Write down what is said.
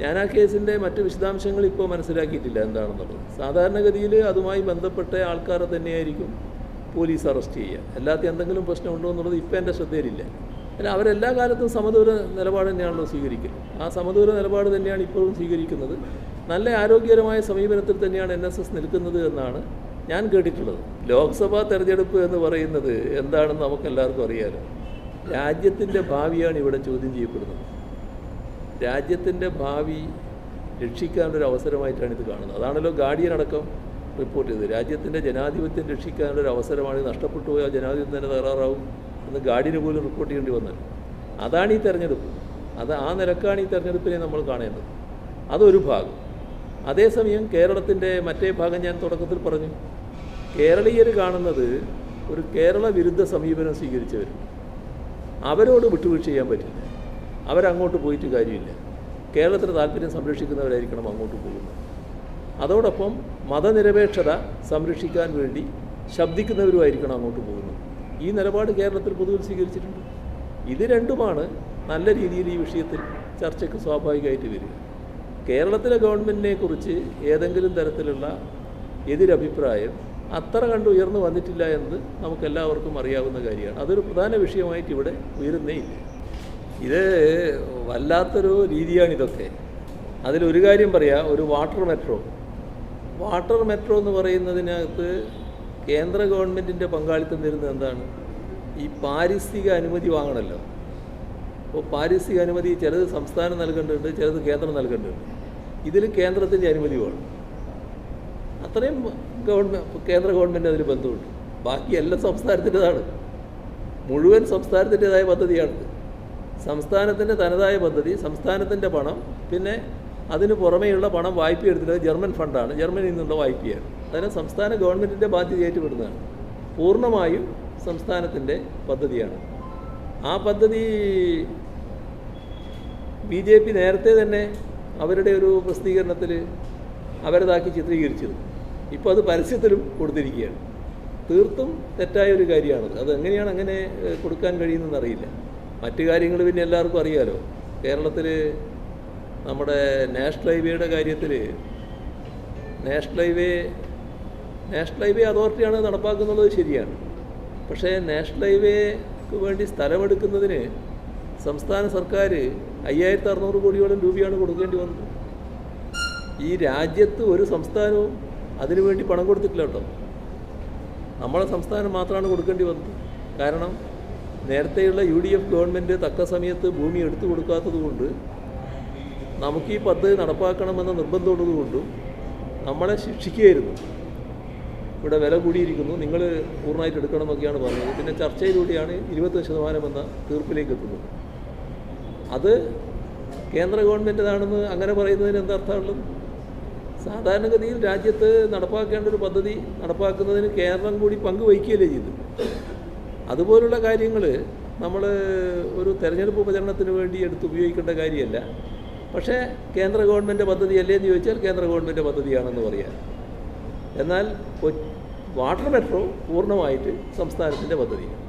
ഞാൻ ആ കേസിന്റെ മറ്റ് വിശദാംശങ്ങൾ ഇപ്പോൾ മനസ്സിലാക്കിയിട്ടില്ല എന്താണെന്നുള്ളത്. സാധാരണഗതിയിൽ അതുമായി ബന്ധപ്പെട്ട ആൾക്കാരെ തന്നെയായിരിക്കും പോലീസ് അറസ്റ്റ് ചെയ്യുക. അല്ലാത്ത എന്തെങ്കിലും പ്രശ്നമുണ്ടോ എന്നുള്ളത് ഇപ്പം എന്റെ ശ്രദ്ധയിലില്ല. അല്ല അവരെല്ലാ കാലത്തും സമദൂര നിലപാട് തന്നെയാണല്ലോ സ്വീകരിക്കുന്നത് ആ സമദൂര നിലപാട് തന്നെയാണ് ഇപ്പോഴും സ്വീകരിക്കുന്നത്. നല്ല ആരോഗ്യകരമായ സമീപനത്തിൽ തന്നെയാണ് എൻ എസ് എസ് നിൽക്കുന്നത് എന്നാണ് ഞാൻ കേട്ടിട്ടുള്ളത്. ലോക്സഭാ തെരഞ്ഞെടുപ്പ് എന്ന് പറയുന്നത് എന്താണെന്ന് നമുക്കെല്ലാവർക്കും അറിയാമല്ലോ രാജ്യത്തിന്റെ ഭാവിയാണ് ഇവിടെ ചോദ്യം ചെയ്യപ്പെടുന്നത്. രാജ്യത്തിന്റെ ഭാവി രക്ഷിക്കാനുള്ളൊരു അവസരമായിട്ടാണ് ഇത് കാണുന്നത്. അതാണല്ലോ ഗാർഡിയൻ അടക്കം റിപ്പോർട്ട് ചെയ്തത്. രാജ്യത്തിന്റെ ജനാധിപത്യം രക്ഷിക്കാനുള്ളൊരു അവസരമാണ്. നഷ്ടപ്പെട്ടു പോയാൽ ജനാധിപത്യം തന്നെ തകരാറാവും എന്ന് ഗാർഡിയന് പോലും റിപ്പോർട്ട് ചെയ്യേണ്ടി വന്നത് അതാണ് ഈ തെരഞ്ഞെടുപ്പ്. അത് ആ നിലക്കാണ് ഈ തെരഞ്ഞെടുപ്പിനെ നമ്മൾ കാണേണ്ടത്. അതൊരു ഭാഗം. അതേസമയം കേരളത്തിന്റെ മറ്റേ ഭാഗം ഞാൻ തുടക്കത്തിൽ പറഞ്ഞു. കേരളീയർ കാണുന്നത് ഒരു കേരള വിരുദ്ധ സമീപനം സ്വീകരിച്ചവർ അവരോട് വിട്ടുവീഴ്ച ചെയ്യാൻ പറ്റില്ല. അവരങ്ങോട്ട് പോയിട്ട് കാര്യമില്ല. കേരളത്തിന് താല്പര്യം സംരക്ഷിക്കുന്നവരായിരിക്കണം അങ്ങോട്ട് പോകുന്നത്. അതോടൊപ്പം മതനിരപേക്ഷത സംരക്ഷിക്കാൻ വേണ്ടി ശബ്ദിക്കുന്നവരുമായിരിക്കണം അങ്ങോട്ട് പോകുന്നത്. ഈ നിലപാട് കേരളത്തിൽ പൊതുവിൽ സ്വീകരിച്ചിട്ടുണ്ട്. ഇത് രണ്ടുമാണ് നല്ല രീതിയിൽ ഈ വിഷയത്തിൽ ചർച്ചയ്ക്ക് സ്വാഭാവികമായിട്ട് വരിക. കേരളത്തിലെ ഗവൺമെന്റിനെ കുറിച്ച് ഏതെങ്കിലും തരത്തിലുള്ള എതിരഭിപ്രായം അത്ര കണ്ട് ഉയർന്നു വന്നിട്ടില്ല എന്ന് നമുക്കെല്ലാവർക്കും അറിയാവുന്ന കാര്യമാണ്. അതൊരു പ്രധാന വിഷയമായിട്ട് ഇവിടെ ഉയരുന്നേ ഇല്ല. ഇത് വല്ലാത്തൊരു രീതിയാണ് രീതിയാണിതൊക്കെ അതിലൊരു കാര്യം പറയാം ഒരു വാട്ടർ മെട്രോ. വാട്ടർ മെട്രോ എന്ന് പറയുന്നതിനകത്ത് കേന്ദ്ര ഗവൺമെന്റിന്റെ പങ്കാളിത്തം വരുന്നത് എന്താണ്? ഈ പാരിസ്ഥിതിക അനുമതി വാങ്ങണമല്ലോ അപ്പോൾ പാരിസ്ഥിതിക അനുമതി ചിലത് സംസ്ഥാനം നൽകേണ്ടതുണ്ട് ചിലത് കേന്ദ്രം നൽകേണ്ടതുണ്ട്. ഇതിൽ കേന്ദ്രത്തിന്റെ അനുമതി വേണം. അത്രയും ഗവൺമെന്റ് കേന്ദ്ര ഗവൺമെന്റ് അതിൽ ബന്ധമുണ്ട്. ബാക്കി എല്ലാ സംസ്ഥാനത്തിന്റെതാണ്. മുഴുവൻ സംസ്ഥാനത്തിന്റെതായ പദ്ധതിയാണിത് സംസ്ഥാനത്തിന്റെ തനതായ പദ്ധതി സംസ്ഥാനത്തിന്റെ പണം പിന്നെ അതിന് പുറമേയുള്ള പണം വായ്പ എടുത്തിട്ട് ജർമ്മൻ ഫണ്ടാണ്. ജർമ്മനിയിൽ നിന്നുള്ള വായ്പയാണ്. അതിനെ സംസ്ഥാന ഗവൺമെന്റിന്റെ ബാധ്യത ഏറ്റുപെടുന്നതാണ് പൂർണമായും സംസ്ഥാനത്തിന്റെ പദ്ധതിയാണ്. ആ പദ്ധതി ബി ജെ പി നേരത്തെ തന്നെ അവരുടെ ഒരു പ്രസിദ്ധീകരണത്തിൽ അവരതാക്കി ചിത്രീകരിച്ചിരുന്നു. ഇപ്പോൾ അത് പരസ്യത്തിലും കൊടുത്തിരിക്കുകയാണ്. തീർത്തും തെറ്റായ ഒരു കാര്യമാണത്. അത് എങ്ങനെയാണ് അങ്ങനെ കൊടുക്കാൻ കഴിയുന്നതെന്ന് അറിയില്ല. മറ്റു കാര്യങ്ങൾ പിന്നെ എല്ലാവർക്കും അറിയാലോ. കേരളത്തിൽ നമ്മുടെ നാഷണൽ ഹൈവേയുടെ കാര്യത്തിൽ നാഷണൽ ഹൈവേ നാഷണൽ ഹൈവേ അതോറിറ്റിയാണ് നടപ്പാക്കുന്നത് ശരിയാണ്. പക്ഷേ നാഷണൽ ഹൈവേക്ക് വേണ്ടി സ്ഥലമെടുക്കുന്നതിന് സംസ്ഥാന സർക്കാർ അയ്യായിരത്തി അറുന്നൂറ് കോടിയോളം രൂപയാണ് കൊടുക്കേണ്ടി വന്നത്. ഈ രാജ്യത്ത് ഒരു സംസ്ഥാനവും അതിനുവേണ്ടി പണം കൊടുത്തിട്ടില്ല കേട്ടോ. നമ്മളെ സംസ്ഥാനം മാത്രമാണ് കൊടുക്കേണ്ടി വന്നത്. കാരണം നേരത്തെയുള്ള യു ഡി എഫ് ഗവൺമെന്റ് തക്ക സമയത്ത് ഭൂമി എടുത്തു കൊടുക്കാത്തത് കൊണ്ട് നമുക്ക് ഈ പദ്ധതി നടപ്പാക്കണമെന്ന നിർബന്ധമുള്ളതുകൊണ്ടും നമ്മളെ ശിക്ഷിക്കുകയായിരുന്നു. ഇവിടെ വില കൂടിയിരിക്കുന്നു. നിങ്ങൾ പൂർണമായിട്ട് എടുക്കണമെന്നൊക്കെയാണ് പറഞ്ഞത്. പിന്നെ ചർച്ചയിലൂടെയാണ് ഇരുപത്തി ശതമാനം എന്ന തീർപ്പിലേക്ക് എത്തുന്നത്. അത് കേന്ദ്ര ഗവൺമെന്റിനാണെന്ന് അങ്ങനെ പറയുന്നതിന് എന്താ അർത്ഥമുള്ളത്? സാധാരണഗതിയിൽ രാജ്യത്ത് നടപ്പാക്കേണ്ട ഒരു പദ്ധതി നടപ്പാക്കുന്നതിന് കേരളം കൂടി പങ്കുവഹിക്കുകയല്ലേ ചെയ്തു അതുപോലുള്ള കാര്യങ്ങൾ നമ്മൾ ഒരു തെരഞ്ഞെടുപ്പ് ഉപചരണത്തിന് വേണ്ടി എടുത്ത് ഉപയോഗിക്കേണ്ട കാര്യമല്ല. പക്ഷേ കേന്ദ്ര ഗവൺമെന്റ് പദ്ധതിയല്ലേ എന്ന് ചോദിച്ചാൽ കേന്ദ്ര ഗവൺമെന്റ് പദ്ധതിയാണെന്ന് പറയാം. എന്നാൽ വാട്ടർ മെട്രോ പൂർണമായിട്ട് സംസ്ഥാനത്തിന്റെ പദ്ധതിയാണ്.